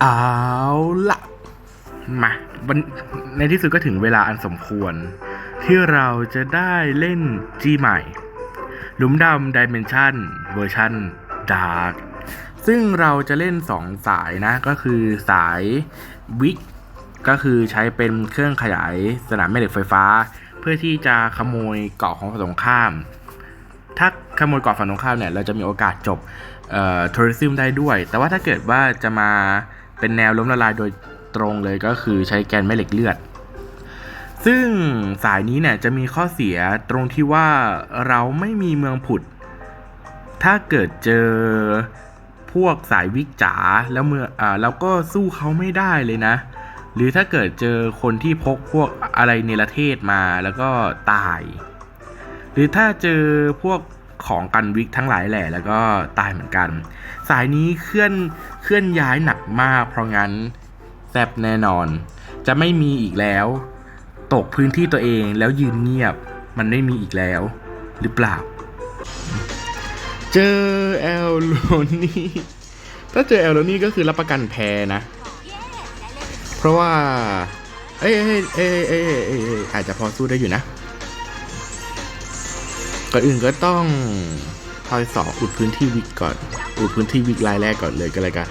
เอาละมาวันในที่สุดก็ถึงเวลาอันสมควร ที่เราจะได้เล่นจีใหม่ หลุมดำดิเมนชันเวอร์ชันดาร์กซึ่งเราจะเล่น 2 สายนะ ก็คือสายวิกก็คือใช้เป็นเครื่องขยายสนามแม่เหล็กไฟฟ้า เพื่อที่จะขโมยเกาะของฝั่งตรงข้าม ถ้าขโมยเกาะฝั่งตรงข้ามเนี่ยเราจะมีโอกาสจบเอ่อทัวริซึมได้ด้วย แต่ว่าถ้าเกิดว่าจะมา เป็นแนวล้มละลายโดยตรงเลยก็คือใช้แกนแม่เหล็กเลือด ซึ่งสายนี้เนี่ยจะมีข้อเสียตรงที่ว่าเราไม่มีเมืองผุด ถ้าเกิดเจอพวกสายวิกจ๋าแล้วเมื่ออ่าเราก็สู้เขาไม่ได้เลยนะ หรือถ้าเกิดเจอคนที่พกพวกอะไรเนรเทศมาแล้วก็ตาย หรือถ้าเจอพวก ของกันวิกทั้งหลายแหล่แล้วก็ตายเหมือนกัน สายนี้เคลื่อนเคลื่อนย้ายหนักมาก เพราะงั้นแซบแน่นอน จะไม่มีอีกแล้ว ตกพื้นที่ตัวเองแล้วยืนเงียบมันไม่มีอีกแล้ว หรือเปล่า เจอแอลโลนี่ถ้าเจอแอลโลนี่ก็คือรับประกันแพ้นะ เพราะว่า เอ้ยเอ้ยเอ้ยเอ้ยเอ้ยอาจจะพอสู้ได้อยู่นะ ก่อนอื่นก็ต้องทอยสองอุดพื้นที่วิกก่อน อุดพื้นที่วิกรายแรกก่อนเลยก็แล้วกัน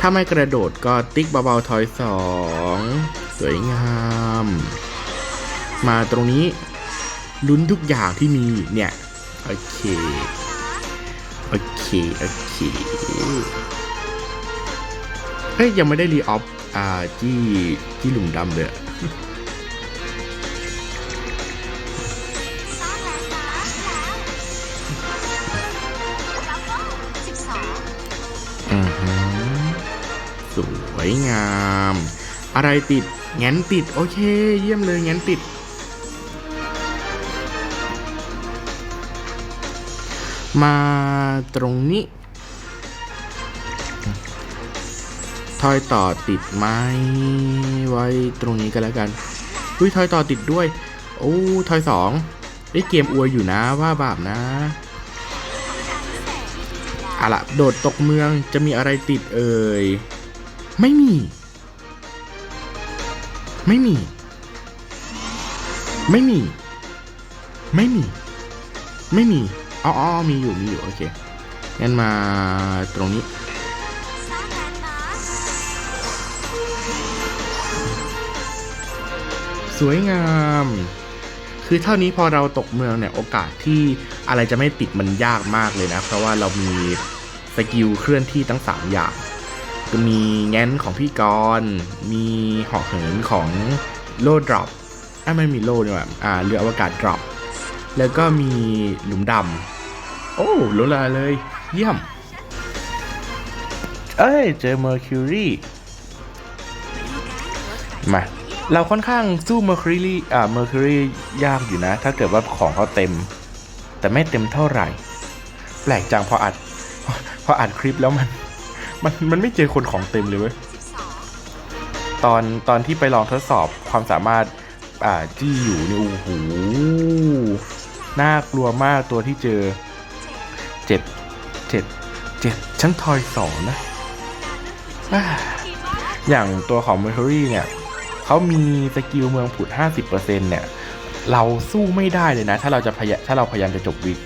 ถ้าไม่กระโดดก็ติ๊กเบาๆทอยสองสวยงาม มาตรงนี้ลุ้นทุกอย่างที่มีเนี่ย โอเค โอเค โอเคเฮ้ยยังไม่ได้รีออฟอ่าจี้จี้หลุมดำเลย สวยงาม อะไรติดแงนติด โอเค เยี่ยมเลยแงนติด มาตรงนี้ทอยต่อติดไหมไว้ตรงนี้ก็แล้วกันอุ้ยทอยต่อติดด้วย โอ้ทอยสองไอ้เกมอวยอยู่นะว่าบาปนะ อะละโดดตกเมืองจะมีอะไรติดเอ่ย ไม่มี ไม่มี ไม่มี ไม่มี ไม่มี อ๋ออมีอยู่มีอยู่ โอเค งั้นมาตรงนี้ สวยงาม คือเท่านี้พอเราตกเมืองเนี่ยโอกาสที่อะไรจะไม่ติดมันยากมากเลยนะ เพราะว่าเรามีสกิลเคลื่อนที่ทั้ง 3 อย่างก็มีแง้นของพี่กรมีหอกเหินของโลดรอปอะไม่มีโลดนี่หว่าอ่าเรืออวกาศดรอปแล้วก็มีหลุมดำโอ้หลุละเลย เยี่ยม เอ้ย เจอเมอร์คิวรีมา เราค่อนข้างสู้เมอร์คิวรีอ่าเมอร์คิวรียากอยู่นะ ถ้าเกิดว่าของเขาเต็ม แต่ไม่เต็มเท่าไหร่ แปลกจังพออัด พออัดคลิปแล้วมัน มันมันไม่เจอคนของเต็มเลยเว้ยตอนตอนที่ไปลองทดสอบความสามารถอ่าจี้อยู่นี่โอ้โหน่ากลัวมากตัวที่เจอเจ็ดเจ็ดเจ็ดชั้นทอยสองนะออย่างตัวของ Mercury เนี่ย เขามีสกิลเมืองผุด 50%เนี่ยเราสู้ไม่ได้เลยนะ ถ้าเราจะพยายถ้าเราพยายามจะจบวิก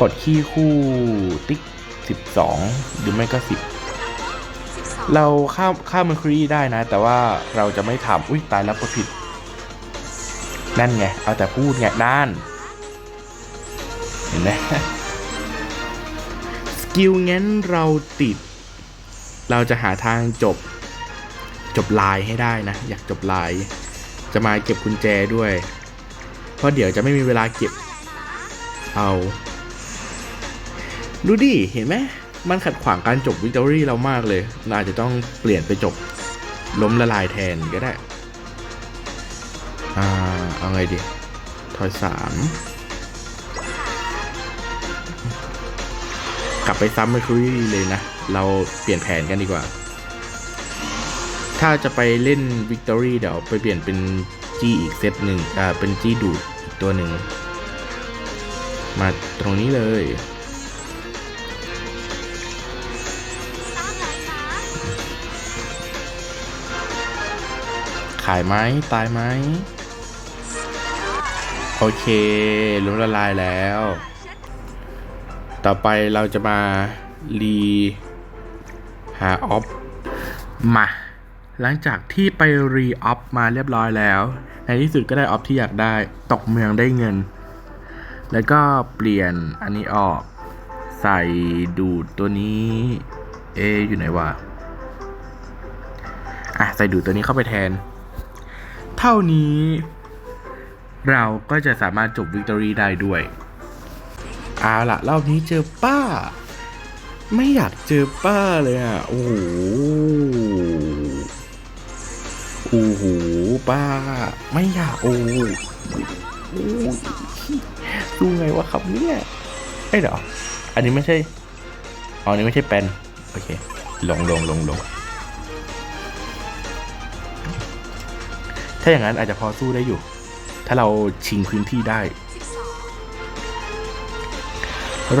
กดคีย์คู่ติ๊ก 12 หรือไม่ก็ 10 เราข้ามข้าม Mercury ได้นะ แต่ว่าเราจะไม่ทำอุ้ยตายแล้วก็ผิด นั่นไง เอาแต่พูดไงด้านเห็นไหมสกิลงั้นเราติด เราจะหาทางจบ จบลายให้ได้นะ อยากจบลาย จะมาเก็บกุญแจด้วย เพราะเดี๋ยวจะไม่มีเวลาเก็บ เอาดูดิ เห็นไหม มันขัดขวางการจบวิกตอรี่เรามากเลยเราอาจจะต้องเปลี่ยนไปจบ ล้มละลายแทนก็ได้ อ่า เอาไงดีทอยสามกลับไปซ้ำเมอร์คิวรีเลยนะ เราเปลี่ยนแผนกันดีกว่า ถ้าจะไปเล่นวิกตอรี่เดี๋ยวไปเปลี่ยนเป็นจี้อีกเซตหนึ่งอ่าเป็นจี้ดูดอีกตัวหนึ่ง มาตรงนี้เลย ขายไหมตายไหมโอเคล้มละลายแล้ว ต่อไปเราจะมารีหาออฟมา หลังจากที่ไปรีออฟมาเรียบร้อยแล้ว ในที่สุดก็ได้ออฟที่อยากได้ตกเมืองได้เงิน แล้วก็เปลี่ยนอันนี้ออก ใส่ดูดตัวนี้ เอ อยู่ไหนวะอะใส่ดูดตัวนี้เข้าไปแทน เท่านี้ เราก็จะสามารถจบวิกตอรี่ได้ด้วยเอาล่ะรอบนี้เจอป้า ไม่อยากเจอป้าเลยอะ โอ้โห ป้า ไม่อยากโอ้ดูไงวะครับเนี่ยไอ้เดี๋ยวอันนี้ไม่ใช่อ๋ออันนี้ไม่ใช่เป็นโอเค ลงลงลงลงถ้าอย่างนั้นอาจจะพอสู้ได้อยู่ ถ้าเราชิงพื้นที่ได้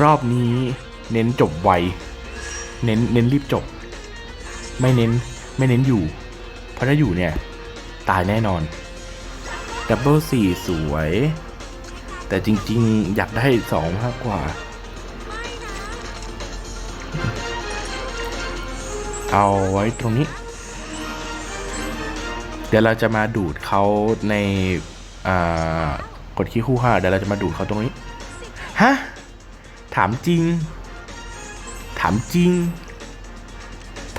รอบนี้เน้นจบไว เน้นเน้นรีบจบ ไม่เน้นไม่เน้นอยู่ เพราะถ้าอยู่เนี่ย ตายแน่นอนดับเบิลสี่สวย แต่จริงๆ อยากได้สองมากกว่า เอาไว้ตรงนี้ เดี๋ยวเราจะมาดูดเขาในกดคีย์คู่ห้าเดี๋ยวเราจะมาดูดเขาตรงนี้ ฮะ ถามจริง ถามจริง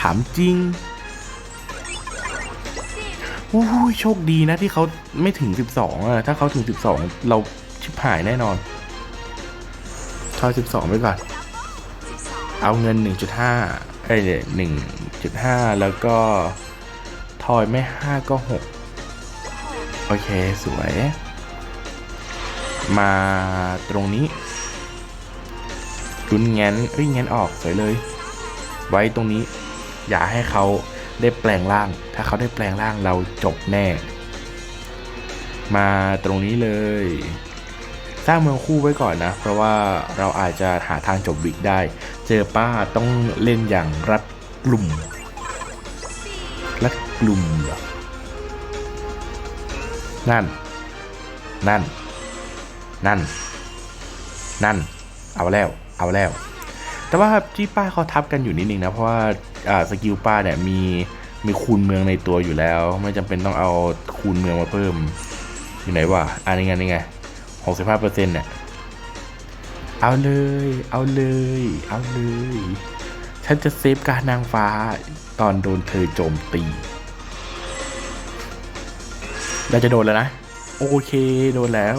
ถามจริง อู้หูโชคดีนะที่เขาไม่ถึง 12อะถ้าเขาถึง 12 เราชิบหายแน่นอนทอย12ไปก่อน เอาเงิน 1.5เอ้ย1.5 แล้วก็ทอยไม่ 5 ก็ 6 โอเคสวย มาตรงนี้ลุ้นแง้นเอ้ยแง้นออกสวยเลย ไว้ตรงนี้ อย่าให้เขา ได้แปลงร่าง ถ้าเขาได้แปลงร่างเราจบแน่ มาตรงนี้เลย สร้างเมืองคู่ไว้ก่อนนะ เพราะว่าเราอาจจะหาทางจบวิกได้ เจอป้าต้องเล่นอย่างรัดกลุ่ม รัดกลุ่มเหรอ นั่น นั่น นั่น นั่น เอาแล้ว เอาแล้ว แต่ว่าที่ป้าเขาทับกันอยู่นิดนึงนะ เพราะว่าอ่าสกิลป้าเนี่ยมีมีคูณเมืองในตัวอยู่แล้ว ไม่จำเป็นต้องเอาคูณเมืองมาเพิ่ม อยู่ไหนวะอันนี้ไงนี่ไงหกสิบห้าเปอร์เซ็นต์เนี่ยเอาเลย เอาเลย เอาเลย ฉันจะเซฟการนางฟ้าตอนโดนเธอโจมตีเราจะโดนแล้วนะ โอเค โดนแล้ว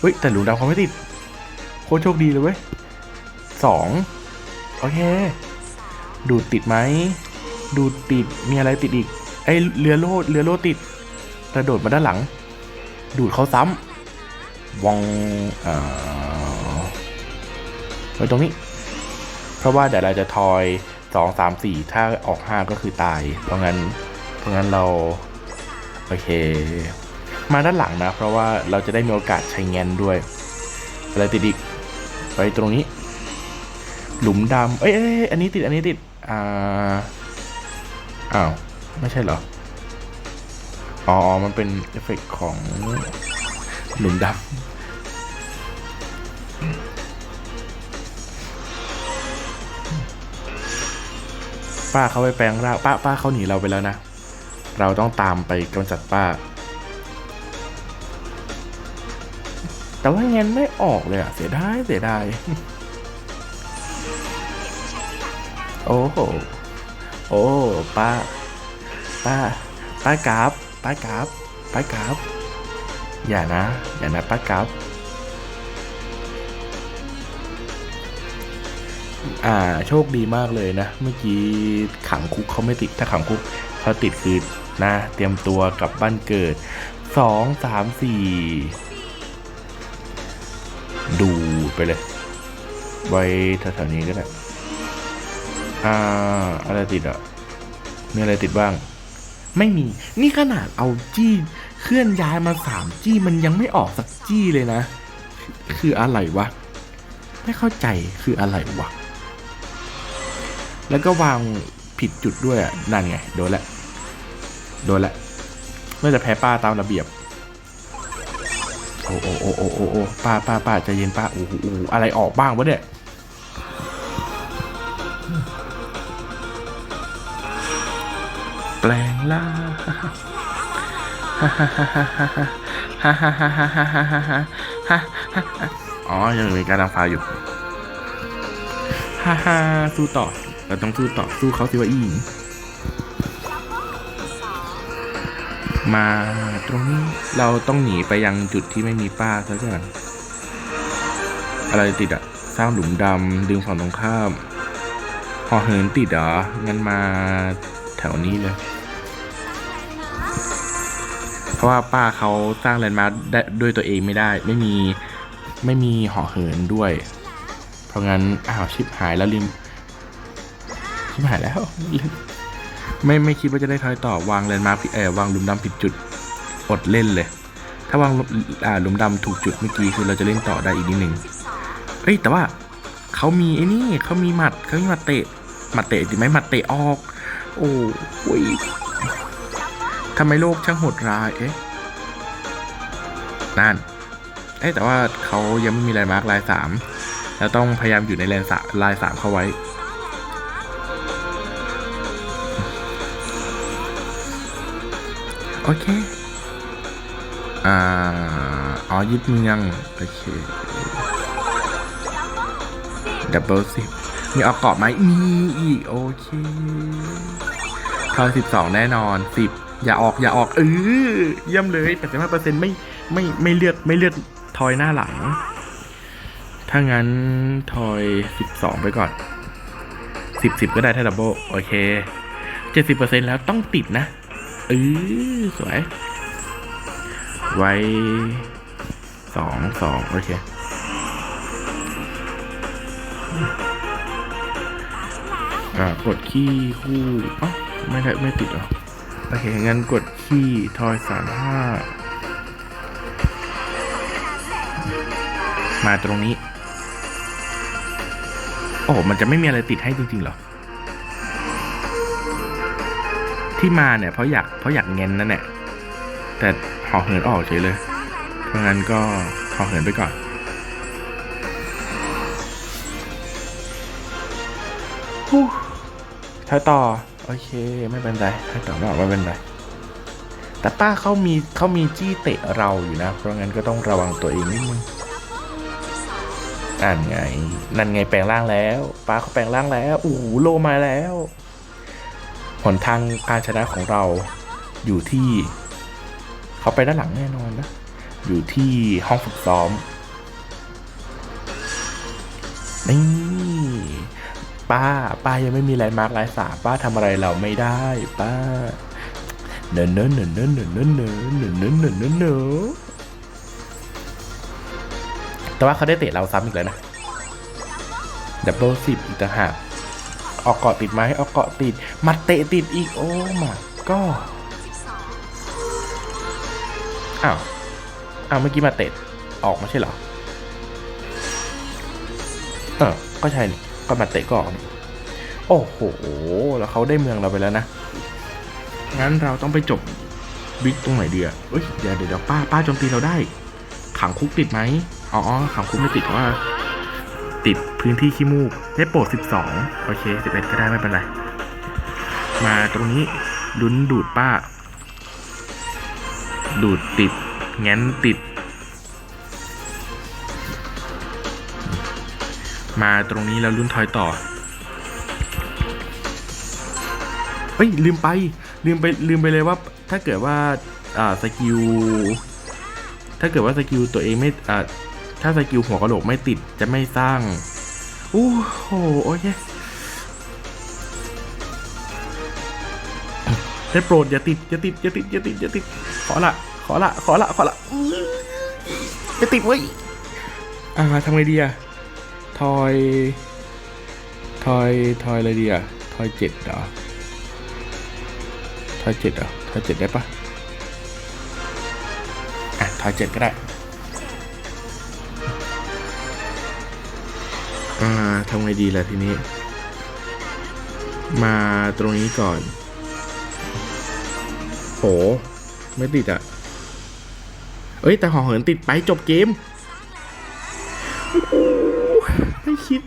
เฮ้ย แต่หลุมดำเขาไม่ติด โคตรโชคดีเลยเว้ย สองโอเค ดูดติดไหม ดูดติด มีอะไรติดอีก ไอเรือโลดเรือโลดติด กระโดดมาด้านหลัง ดูดเขาซ้ำวองอ่อไว้ตรงนี้ เพราะว่าเดี๋ยวเราจะทอยสองสามสี่ถ้าออกห้าก็คือตาย เพราะงั้น เพราะงั้นเรา โอเค มาด้านหลังนะ เพราะว่าเราจะได้มีโอกาสใช้เงินด้วย อะไรติดอีก ไปตรงนี้ หลุมดำเอ้ยอันนี้ติด อันนี้ติด อ่า อ้าว ไม่ใช่เหรอ อ๋อ มันเป็นเอฟเฟกต์ของหลุมดำป้าเขาไปแปลงร่างป้าป้าเขาหนีเราไปแล้วนะ เราต้องตามไปกำจัดป้า แต่ว่าเงินไม่ออกเลยอะเสียดายเสียดาย โอ้โหโอ้ป้าป้าป้ากราฟป้ากราฟป้ากราฟอย่านะ อย่านะป้ากราฟอ่าโชคดีมากเลยนะ เมื่อกี้ขังคุกเขาไม่ติดถ้าขังคุกเขาติดคือนะเตรียมตัวกลับบ้านเกิดสองสามสี่ดูไปเลย ไว้แถวๆนี้ก็ได้ อ่าอะไรติดอะ มีอะไรติดบ้าง ไม่มี นี่ขนาดเอาจี้เคลื่อนย้ายมาสามจี้มันยังไม่ออกสักจี้เลยนะ คืออะไรวะ ไม่เข้าใจคืออะไรวะ แล้วก็วางผิดจุดด้วยอะนั่นไง โดนละ โดนละน่าจะแพ้ป้าตามระเบียบ โอ้โอ้โอ้โอ้โอ้ป้าป้าป้าใจเย็นป้าโอ้โหโอ้โหอะไรออกบ้างวะเนี่ย แปลงล่างอ๋อ ยังมีการดังฟ้าอยู่ฮ่าฮ่าสู้ต่อ เราต้องสู้ต่อ สู้เขาสิว่าอีมาตรงนี้เราต้องหนีไปยังจุดที่ไม่มีป้าซะก่อนอะไรติดอะสร้างหลุมดำดึงฝั่งตรงข้ามหอเหินติดเหรองั้นมา แถวนี้เลย เพราะว่าป้าเขาสร้างแลนด์มาร์คได้ด้วยตัวเองไม่ได้ ไม่มีไม่มีหอเหินด้วย เพราะงั้นอ้าวชิปหายแล้วลืมชิปหายแล้ว ไม่ไม่คิดว่าจะได้ทอยต่อวางแลนด์มาร์คผิดเออวางหลุมดำผิดจุดอดเล่นเลย ถ้าวางอ่าหลุมดำถูกจุดเมื่อกี้คือเราจะเล่นต่อได้อีกนิดหนึ่งเอ้ยแต่ว่าเขามีไอ้นี่เขามีหมัดเขามีหมัดเตะหมัดเตะดีไหมหมัดเตะออก โอ้หยทำไมโลกช่างโหดร้าย เอ๊ะนั่นเอ้ยแต่ว่าเขายังไม่มีแลนด์มาร์คลายสามแล้วต้องพยายามอยู่ในแลนสามลายสามเข้าไว้ โอเค อ่า อ๋อยึดเมือง โอเค ดับเบิลสิบ มีเอาเกาะไหมมีอีกโอเคทอยสิบสองแน่นอนสิบอย่าออกอย่าออกเออเยี่ยมเลยแปดสิบห้าเปอร์เซ็นต์ไม่ไม่ไม่เลือกไม่เลือกทอยหน้าหลัง ถ้างั้นทอยสิบสองไปก่อนสิบสิบก็ได้ถ้าดับเบิลโอเคเจ็ดสิบเปอร์เซ็นต์แล้วต้องติดนะเออสวย ไว้สองสองโอเค กดขี้คู่อ๋อไม่ได้ไม่ติดหรอโอเคงั้นกดขี้ทอยสามห้ามาตรงนี้ โอ้มันจะไม่มีอะไรติดให้จริงๆหรอ ที่มาเนี่ยเพราะอยากเพราะอยากเงินนั่นแหละแต่ห่อเหินออกเฉยเลย เพราะงั้นก็ห่อเหินไปก่อนฮู้ ถ้าต่อ โอเค ไม่เป็นไรถ้าต่อไม่ออกไม่เป็นไร แต่ป้าเขามีเขามีจี้เตะเราอยู่นะ เพราะงั้นก็ต้องระวังตัวเองนิดนึงนั่นไง นั่นไงแปลงร่างแล้ว ป้าเขาแปลงร่างแล้วโอ้โหโลมาแล้ว หนทางการชนะของเราอยู่ที่ เขาไปด้านหลังแน่นอนนะ อยู่ที่ห้องฝึกซ้อมนี่ ป้า ป้ายังไม่มีแลนด์มาร์คลายสาป้าทำอะไรเราไม่ได้ ป้าเนินเนินเนินเนินเนินเนินเนินเนินเนินเนินเนินเนินแต่ว่าเขาได้เตะเราซ้ำอีกแล้วนะดับเบิลสิบอีกต่างหากออกเกาะติดไหมออกเกาะติดมาเตะติดอีก โอ้มาก็อ้าวอ้าวเมื่อกี้มาเตะออกไม่ใช่เหรอเออก็ใช่นี่ ก็มาเตะก่อนโอ้โห แล้วเขาได้เมืองเราไปแล้วนะ งั้นเราต้องไปจบบิ๊กตรงไหนเดีอะเอ้ยเดี๋ยวเดี๋ยวป้าป้าโจมตีเราได้ ขังคุกติดไหมอ๋อขังคุกไม่ติดเพราะว่า ติดพื้นที่ขี้มูกได้โปรด12 โอเค 11 ก็ได้ไม่เป็นไร มาตรงนี้ลุ้นดูดป้า ดูดติดงั้นติด มาตรงนี้แล้วลุ้นทอยต่อ เฮ้ย ลืมไป ลืมไปลืมไปเลยว่าถ้าเกิดว่าอ่าสกิลถ้าเกิดว่าสกิลตัวเองไม่อ่าถ้าสกิลหัวกระโหลกไม่ติดจะไม่สร้างโอ้โหโอเคได้โปรดอย่าติดอย่าติดอย่าติดอย่าติดอย่าติดขอละขอละขอละขอละอื้ออย่าติดเว้ยอ่าทำไงดีอะ ทอยทอยทอยอะไรดีอะทอยเจ็ดเหรอทอยเจ็ดเหรอทอยเจ็ดได้ปะอะทอยเจ็ดก็ได้อ่าทำไงดีล่ะทีนี้ มาตรงนี้ก่อน โห ไม่ติดอะเอ้ย แต่หอเหินติดไปจบเกม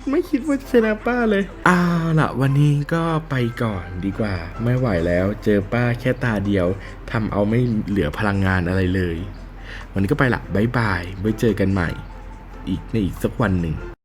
ไม่คิดว่าจะชนะป้าเลยอ้าวละวันนี้ก็ไปก่อนดีกว่า ไม่ไหวแล้วเจอป้าแค่ตาเดียวทำเอาไม่เหลือพลังงานอะไรเลย วันนี้ก็ไปละบายบายไว้เจอกันใหม่ อีกในอีกสักวันหนึ่ง